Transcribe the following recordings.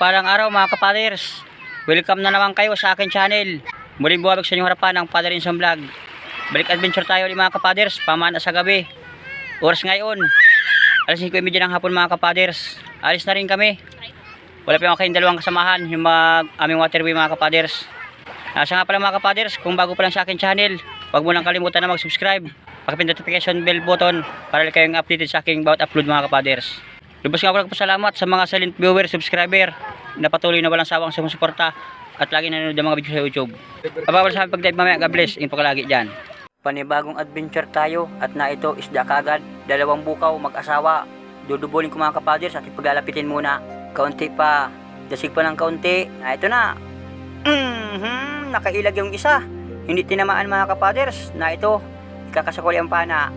Mapagpalang araw mga kapaders. Welcome na naman kayo sa akin channel. Muling buwabag sa inyong harapan ang Father Insom Vlog. Balik adventure tayo ulit mga kapaders. Pamana sa gabi. Oras ngayon. Alas 5.30 ng hapon mga kapaders. Alis na rin kami. Wala pa yung kayong dalawang kasamahan. Yung mga aming waterway mga kapaders. Nasa nga pala mga kapaders. Kung bago pa lang sa akin channel. Huwag mo lang kalimutan na mag-subscribe. Pakipindot notification bell button para kayong updated sa aking bawat upload mga kapaders. Lubos nga po salamat sa mga silent viewer, subscriber na patuloy na walang sawang sumusuporta at lagi nanonood ng mga video sa YouTube. Pabawal sa pag-dive mamaya, God bless. Inpo ka lagi dyan. Panibagong adventure tayo at na ito isda kagad. Dalawang bukaw, mag-asawa. Dudubulin ko mga kapaders at ipaglalapitin muna. Kaunti pa. Dasig pa ng kaunti. Na ito na. Mhm, nakailag yung isa. Hindi tinamaan mga kapaders. Na ito, ikakasakuli ang pana.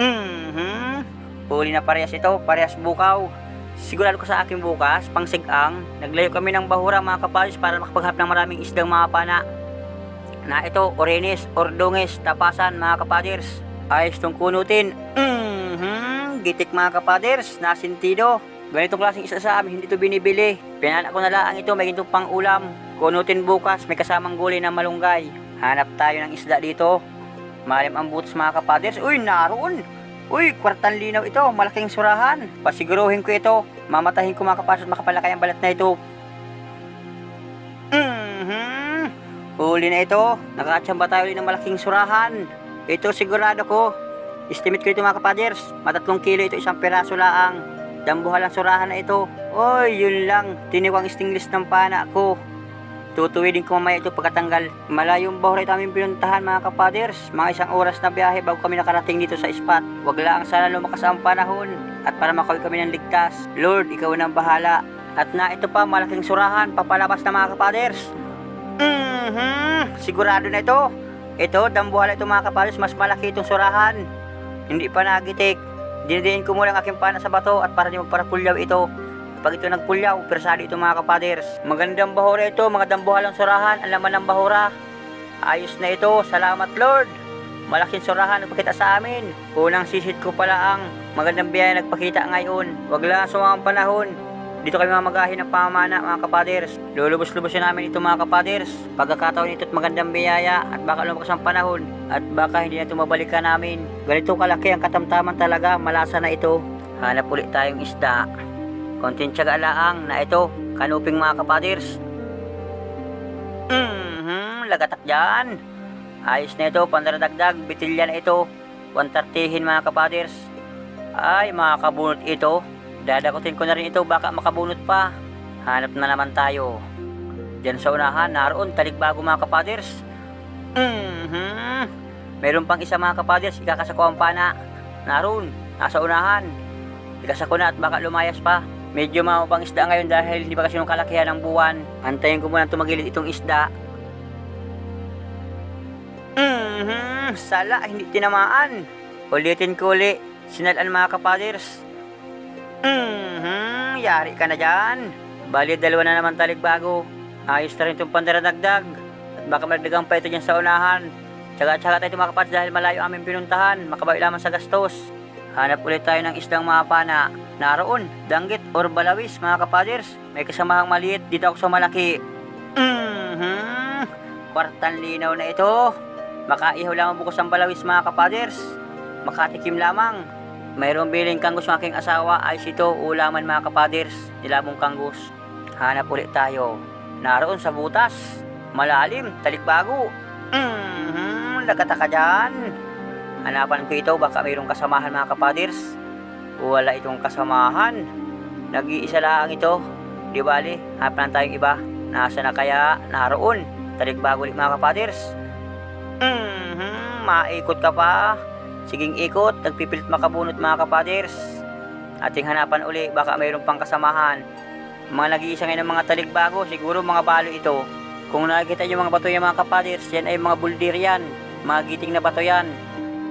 Mhm. Huli na parehas ito, parehas bukaw. Sigurado ko sa akin bukas, pang sigang, naglayo kami ng bahura mga kapalis para makapaghap ng maraming isdang mga pana. Na ito, orenes, ordonges, tapasan mga kapaders. Ayos tong kunutin. Mhm, gitik mga kapaders, nasintido. Ganitong klaseng isa sa amin, hindi to binibili. Pinanak ko na lang ito, may ginto pang ulam. Kunutin bukas, may kasamang gulay na malunggay. Hanap tayo ng isda dito. Malim ang butos mga kapaders. Uy, naroon! Uy, kwartan linaw ito, malaking surahan. Pasiguruhin ko ito. Mamatahin ko mga kapaders, makapalakay ang balat na ito. Mhm. Huli na ito. Nakakatsamba tayo ulit ng malaking surahan. Ito sigurado ko. Estimate ko ito mga kapaders. Matatlong kilo ito, isang peraso laang. Dambuhal ang surahan na ito. Oy, yun lang. Tiniwang stingless ng pana ko. Tutuwidin ko mamaya ito pagkatanggal. Malayong bahura ito aming pinuntahan mga kapaders. Mga isang oras na biyahe bago kami nakarating dito sa spot. Wag lang sana lumakas ang panahon. At para makawin kami ng ligtas. Lord, ikaw na ang bahala. At na ito pa, malaking surahan. Papalabas na mga kapaders. Mhm, sigurado na ito. Ito, dambuhala ito mga kapaders. Mas malaki itong surahan. Hindi pa nagitik. Dinidiin ko muna ang aking pana sa bato at para di magparapulyaw ito. Pag ito nagpulyaw, persado ito mga kapaders. Magandang bahura ito, mga dambuhalang surahan, ang laman ng bahura. Ayos na ito, salamat Lord. Malaking surahan nagpakita sa amin. Unang sisit ko pala ang magandang biyaya nagpakita ngayon. Wag lang sumamang panahon. Dito kami mamagahin ng pamana mga kapaders. Lulubos-lubosin namin ito mga kapaders. Pagkakataon ito at magandang biyaya at baka lumakas ang panahon at baka hindi na ito mabalikan namin. Ganito kalaki ang katamtaman talaga, malasa na ito. Hanap ulit tayong isda. Konting tiyaga laang na ito, kanuping mga kapaders. Mhm, lagatak dyan. Ayos na ito, pandaradagdag, bitilya na ito. 130 mga kapaders. Ay, makakabunot ito. Dadakutin ko na rin ito, baka makabunot pa. Hanap na naman tayo. Diyan sa unahan, naroon, talikbago mga kapaders. Mhm. Meron pang isa mga kapaders, ikakasako ang pana. Naroon, nasa unahan. Ikasako na at baka lumayas pa. Medyo maupang isda ngayon dahil hindi pa kasi yung kalakihan ng buwan. Antayin ko muna tumagilid itong isda. Mhm, sala, hindi tinamaan. Ulitin ko uli, sinalan mga kapaders. Mhm, yari ka na dyan. Bali, dalawa na naman talikbago. Ayos na rin itong pandaradagdag. At baka magdagang pa ito dyan sa unahan. Tsaga-tsaga tayo mga dahil malayo aming pinuntahan. Makabawi lamang sa gastos. Hanap ulit tayo ng isdang mga pana. Naroon, danggit or balawis mga kapaders. May kasamahang maliit dito ako sa malaki. Mhm, kwartan linaw na ito. Makaihaw lamang bukos ang balawis mga kapaders. Makatikim lamang. Mayroong biling kangus ng aking asawa ay ito ulaman mga kapaders. Nilabong kangus. Hanap ulit tayo. Naroon sa butas. Malalim, talikbago. Mhm, lagata ka dyan. Hanapan ko ito, baka mayroong kasamahan mga kapaders. Wala itong kasamahan. Nag-iisa lang ito. Di bali, hanapan tayong iba. Nasa na kaya? Naroon. Talikbago ulit mga kapaders. Mhm, maikot ka pa. Siging ikot, nagpipilit makabunot mga kapaders. Ating hanapan uli, baka mayroon pang kasamahan. Mga nag-iisa ngayon ng mga talikbago, siguro mga balo ito. Kung nakikita niyo mga bato yung mga kapaders, yan ay mga buldir yan. Mga giting na bato yan.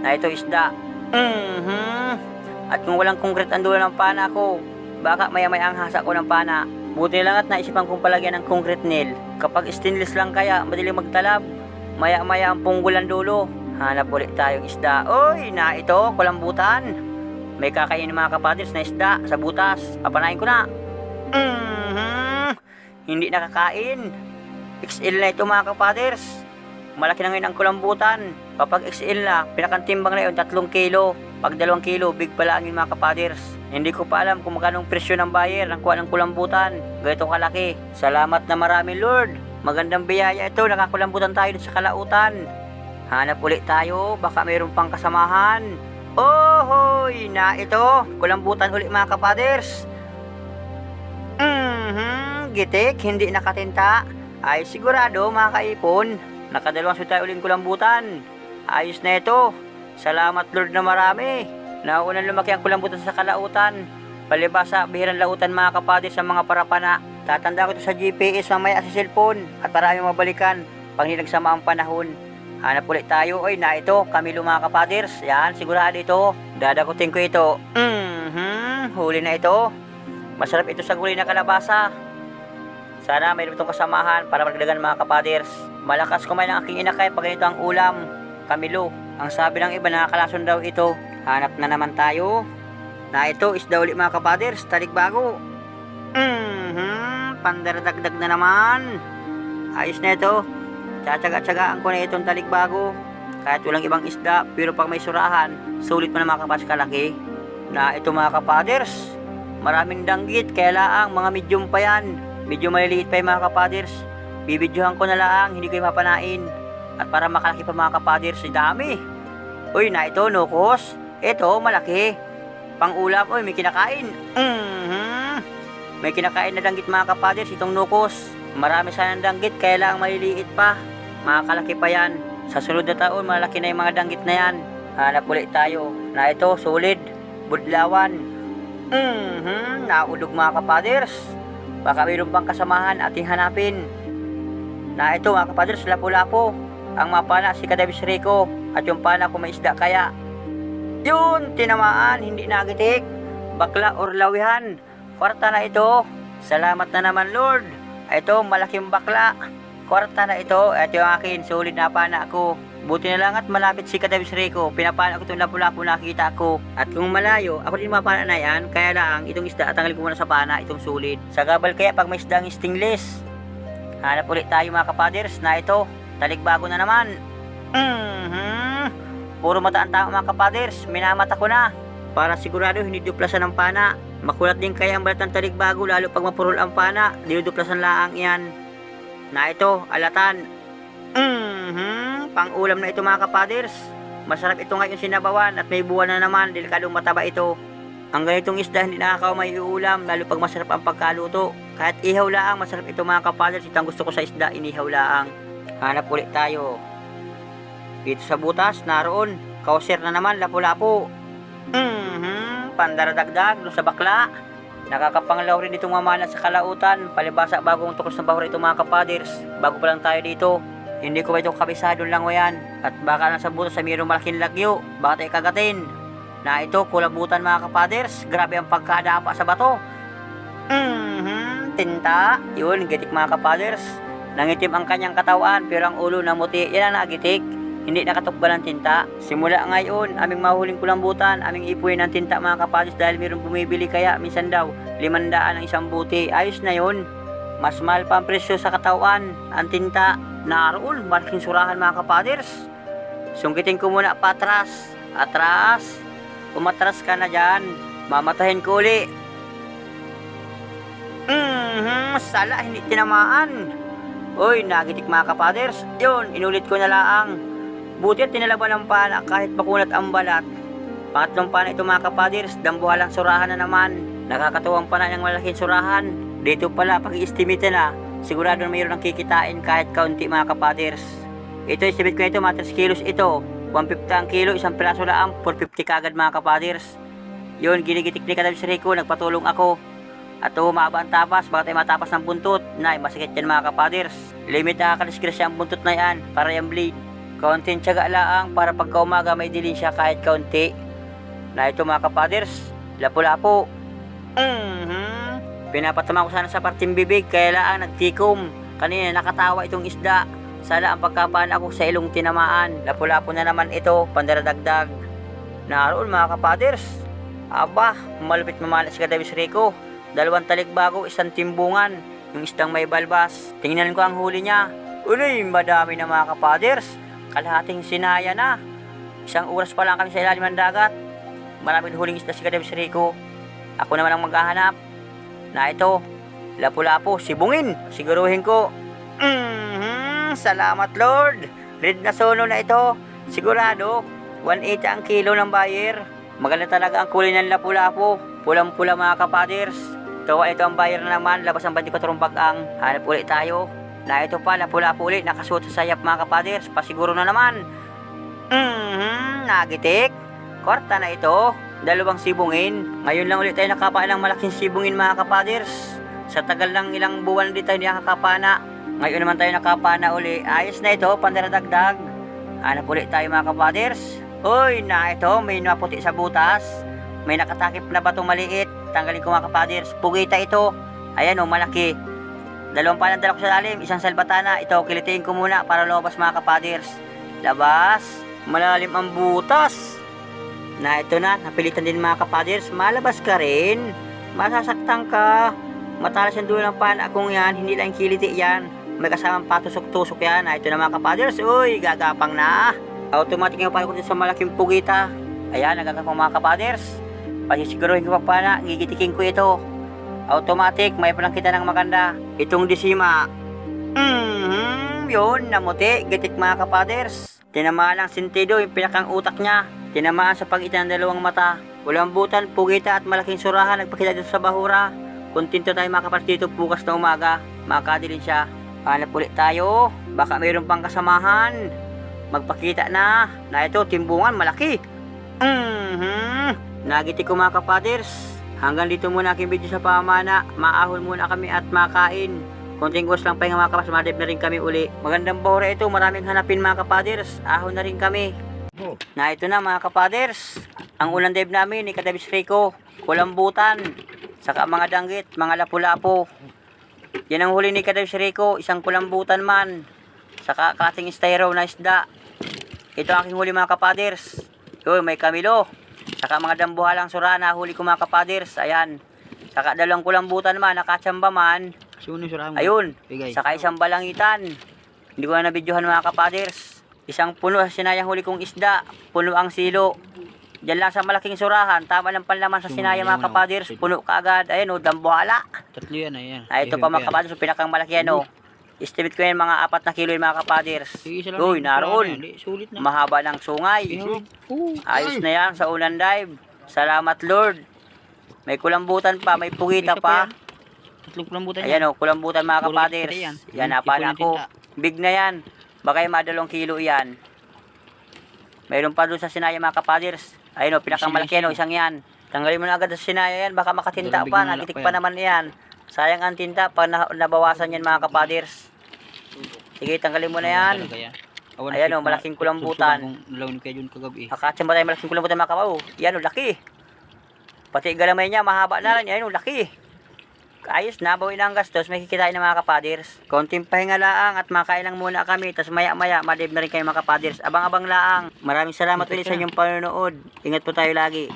Na ito isda. Mhm. At kung walang concrete ang dulo ng pana ko, baka maya-maya ang hasa ko ng pana. Buti lang at naisipan kong palagyan ng concrete nail. Kapag stainless lang kaya, madaling magtalab. Maya-maya ang punggol ang dulo. Hanap ulit tayong isda. Oy, na ito, kulambutan. May kakainin mga kapaders na isda sa butas. Papanayin ko na. Mhm. hindi nakakain. XL na ito mga kapaders. Malaki na ngayon ang kulambutan. Kapag XL na, pinakantimbang na yun, 3 kilo. Pag 2 kilo, big pala ang mga kapaders. Hindi ko pa alam kung magkano ang presyo ng buyer ng kuha ng kulambutan. Ganito kalaki. Salamat na marami Lord. Magandang biyaya ito, nakakulambutan tayo sa kalautan. Hanap ulit tayo, baka mayroon pang kasamahan. Ohoy, na ito, kulambutan ulit mga kapaders. Mhm, gitik, hindi nakatinta. Ay sigurado mga kaipon, nakadalawang suta uling kulambutan. Ayos na ito. Salamat Lord na marami. Nauunang lumaki ang kulambutan sa kalautan. Palibasa, bihirang lautan mga kapatid sa mga parapana. Tatanda ko ito sa GPS mamaya sa cellphone at marami mabalikan pag nagsama ang panahon. Hanap ulit tayo. Oy, na ito, kami mga kapaders. Yan, sigurado ito. Dadakutin ko ito. Mhm, huli na ito. Masarap ito sa gulay na kalabasa. Sana mayroon itong kasamahan para magdagan mga kapaders. Malakas kumain ang aking inakay pag ganito ang ulam. Kamilo. Ang sabi ng iba nakakalason daw ito. Hanap na naman tayo. Na ito isda ulit mga kapaders. Talig bago. Mhm, pandaradagdag na naman. Ayos na ito. Tsatsaga-tsagaan ko na itong talig bago. Kahit walang ibang isda, pero pag may surahan, sulit mo na mga kapas kalaki. Na ito mga kapaders, maraming danggit, kaya laang mga medium pa yan. Medyo maliliit pa yung mga kapaders. Bibidyohan ko na lang, hindi ko mapanain. At para makalaki pa mga kapaders, ay dami. Uy, na ito, nukos. Ito, malaki. Pang ulam, uy, may kinakain. Mhm. May kinakain na danggit mga kapaders, itong nukos. Marami sanang danggit, kaya lang maliliit pa. Makakalaki pa yan. Sa sunod na taon, malaki na yung mga danggit na yan. Hanap ulit tayo. Na ito, solid. Budlawan. Mhm, naulog mga kapaders. Baka mayroon pang kasamahan ating hanapin. Na ito mga kapaders, lapo-lapo. Ang mapana si Kadabis Rico at yung pana kung may isda kaya. Yun, tinamaan, hindi nagitik. Bakla or lawihan. Kwarta na ito. Salamat na naman Lord. Ito, malaking bakla. Kwarta na ito. Ito yung akin, sulit na pana ko. Buti na lang at malapit si Kadabis Rico. Pinapana ko itong lapu-lapu nakita ko. At kung malayo, ako din mapana na yan. Kaya lang, itong isda, tanggal ko muna sa pana, itong sulit. Sa gabal kaya pag may isdang stingless. Hanap ulit tayo mga kapaders na ito. Talig bago na naman. Mhm. Puro mata ang tao mga kapaders. Minamata ko na. Para sigurado hindi duplasan ng pana. Makulat din kaya ang balat ng talig bago lalo pag mapurol ang pana. Dinuduplasan laang yan. Na ito, alatan. Mhm. Pang ulam na ito mga kapaders. Masarap ito ngayon sinabawan at may buwan na naman. Delikadong mataba ito. Ang ganitong isda hindi nakakaw may ulam lalo pag masarap ang pagkaluto. Kahit ihaw laang masarap ito mga kapaders. Ito ang gusto ko sa isda, inihaw laang. Hanap ulit tayo. Dito sa butas, naroon. Kauser na naman, lapu-lapu. Mhm, pandaradagdag doon sa bakla. Nakakapanglaw rin itong mamana sa kalautan. Palibasa bagong tukos na bahura itong mga kapaders. Bago pa lang tayo dito. Hindi ko ba itong kabisado lang yan. At baka nasa butas sa mayroong malaking lagyo. Baka tayo kagatin. Na ito, kulabutan mga kapaders. Grabe ang pagkadapa sa bato. Mhm, tinta. Yun, gitik mga kapaders. Nangitim ang kanyang katawan pero ang ulo namuti. Yan ang nagitik. Hindi nakatukba ng tinta. Simula ngayon, aming mahuling kulambutan, aming ipuin ng tinta mga kapaders dahil mayroong bumibili kaya minsan daw, limandaan ang isang buti. Ayos na yun. Mas mahal pa ang presyo sa katawan. Ang tinta, naroon, malaking surahan mga kapaders. Sungkitin ko muna patras. Atras. Umatras ka na dyan. Mamatahin ko uli. Mhm, sala, hindi tinamaan. Uy, nagitik mga kapaders. Yun, inulit ko na laang. Buti at tinalaban ng pana kahit makunat ang balat. Pangatlong pana ito mga kapaders, dambuhalang surahan na naman. Nakakatuwang pana ng malaking surahan. Dito pala, pag i-estimate na, sigurado na mayroon ng kikitain kahit kaunti mga kapaders. Ito, estimate ko ito, mga 3 kilos ito. 150 ang kilo, isang piraso lang, 450 kagad mga kapaders. Yun, ginigitik ni Kadabis Rico, nagpatulong ako. At humaba ang tapas, baka tayo matapas ng buntot. Nay, masakit yan mga kapaders. Limit na kakadiskrasya ang buntot na yan, para yung bleed. Kaunting tiyaga laang para pagka umaga may dilin siya kahit kaunti. Na ito mga kapaders, lapo-lapo. Mhm. Pinapatama ko sana sa parting bibig, kaya laang nagtikom. Kanina nakatawa itong isda. Sala ang pagkapaan ako sa ilong tinamaan. Lapo-lapo na naman ito, pandaradagdag. Naroon mga kapaders. Aba, malupit mamalas si Kadabis Rico. Dalawang talikbago, isang timbungan. Yung isdang may balbas. Tingnan ko ang huli niya. Uy, madami na mga kapaders. Kalahating sinaya na. Isang oras pa lang kami sa ilalim ng dagat. Maraming huling isda si Kadebs Rico. Ako naman ang maghahanap. Na ito, lapu-lapu, sibungin. Siguruhin ko. Mhm, salamat Lord. Red na sono na ito. Sigurado, 180 ang kilo ng buyer. Maganda talaga ang kulay ng lapu-lapu. Pulang-pula mga kapaders. Tawa ito ang buyer na naman, labas ang 24 bagang. Hanap ulit tayo. Na ito pa, lapu-lapu ulit, nakasuot sa sayap mga kapaders. Pasiguro na naman. Mhm, nagitik. Korta na ito. Dalawang sibungin. Ngayon lang ulit tayo nakapaan ng malaking sibungin mga kapaders. Sa tagal ng ilang buwan ulit tayo nakakapana. Ngayon naman tayo nakapana uli. Ayos na ito, pandaradagdag. Hanap ulit tayo mga kapaders. Uy, na ito, may naputi sa butas. May nakatakip na batong maliit. Tanggalin ko mga kapaders. Pugita ito. Ayan o, malaki. Dalawang panadala ko sa lalim, isang salbatana. Ito, kilitiin ko muna para lumabas mga kapaders. Labas. Malalim ang butas. Na ito na, napilitan din mga kapaders. Malabas ka rin. Masasaktan ka. Matalas yung dulo ng pana kung yan, hindi lang kiliti yan. May kasamang patusok-tusok yan. Na ito na mga kapaders. Uy, gagapang na. Automatic yung pala ko sa malaking pugita. Ayan, nagagapang mga kapaders. Pasisiguruhin ko pa pana, gigitikin ko ito. Automatic, may palang kita ng maganda. Itong disima. Mhm, yun, namuti, gitik mga kapaders. Tinamaan ng sentido yung pinakang utak niya. Tinamaan sa pagitan ng dalawang mata. Ulambutan, pugita at malaking surahan nagpakita dito sa bahura. Kuntinto tayo mga kapaders dito bukas na umaga. Makakadilin siya. Hanap ulit tayo. Baka mayroon pang kasamahan. Magpakita na. Na ito, timbungan, malaki. Mhm. Nagiti ko mga kapaders. Hanggang dito muna aking video sa pamana. Maahon muna kami at makain. Konting gusto lang pa mga kapas, madib na rin kami uli. Magandang bahura ito, maraming hanapin mga kapaders. Ahon na rin kami. Na ito na mga kapaders. Ang ulan dive namin ni Kadabis Rico. Kulambutan. Saka mga danggit, mga lapu-lapo. Yan ang huli ni Kadabis Rico, isang kulambutan man. Saka kating styro na isda. Ito ang aking huli mga kapaders. Uy, may kamilo. Saka mga dambuhalang surana, huli ko mga kapaders. Ayan. Saka dalawang kulambutan man, nakatsamba man. Ayun. Saka isang balangitan. Hindi ko na nabidyohan mga kapaders. Isang puno sa sinayang huli kong isda. Puno ang silo. Diyan lang sa malaking surahan. Tama ng panlaman sa sinaya mga kapaders. Puno kaagad. Ayun o, dambuhala. Tatlo yan, ayan. Ay, ito pa mga kapaders. Pinakang malaki yan o. Estimate ko yan mga apat na kilo yung mga kapaders. Uy, naroon. Sulit na. Mahaba ng sungay. Ayos na yan sa ulan dive. Salamat Lord. May kulambutan pa, may pugita pa. Tatlong kulambutan yan. Ayan o, kulambutan mga kapaders. yan. Yan, Yung napala tipo ng ko. tinta. Big na yan. Baka yung madalong kilo yan. Mayroon pa doon sa sinaya mga kapaders. Ayun o, pinakamalaki yan o, isang yan. Tanggalin mo na agad sa sinaya yan, baka makatinta pa, big na nagitik malak pa naman yan. Sayang ang tinta pag na- nabawasan yan mga kapaders. Sige, tanggalin mo na yan. Awan, Ayan, sweet oh, na. malaking kulambutan. Kong Lawin kayo dun kagabi. Akatsa ba tayo malaking kulambutan mga kapaw? Yan o, laki. Pati galamay niya, mahaba na rin. Yan o, laki. Ayos na, bawi na ang gastos, may kikitain ng mga kapaders. Konting pahinga laang at makain lang muna kami, tapos maya-maya, madib na rin kayo mga kapaders. Abang-abang laang. Maraming salamat ulit sa inyong panonood. Ingat po tayo lagi.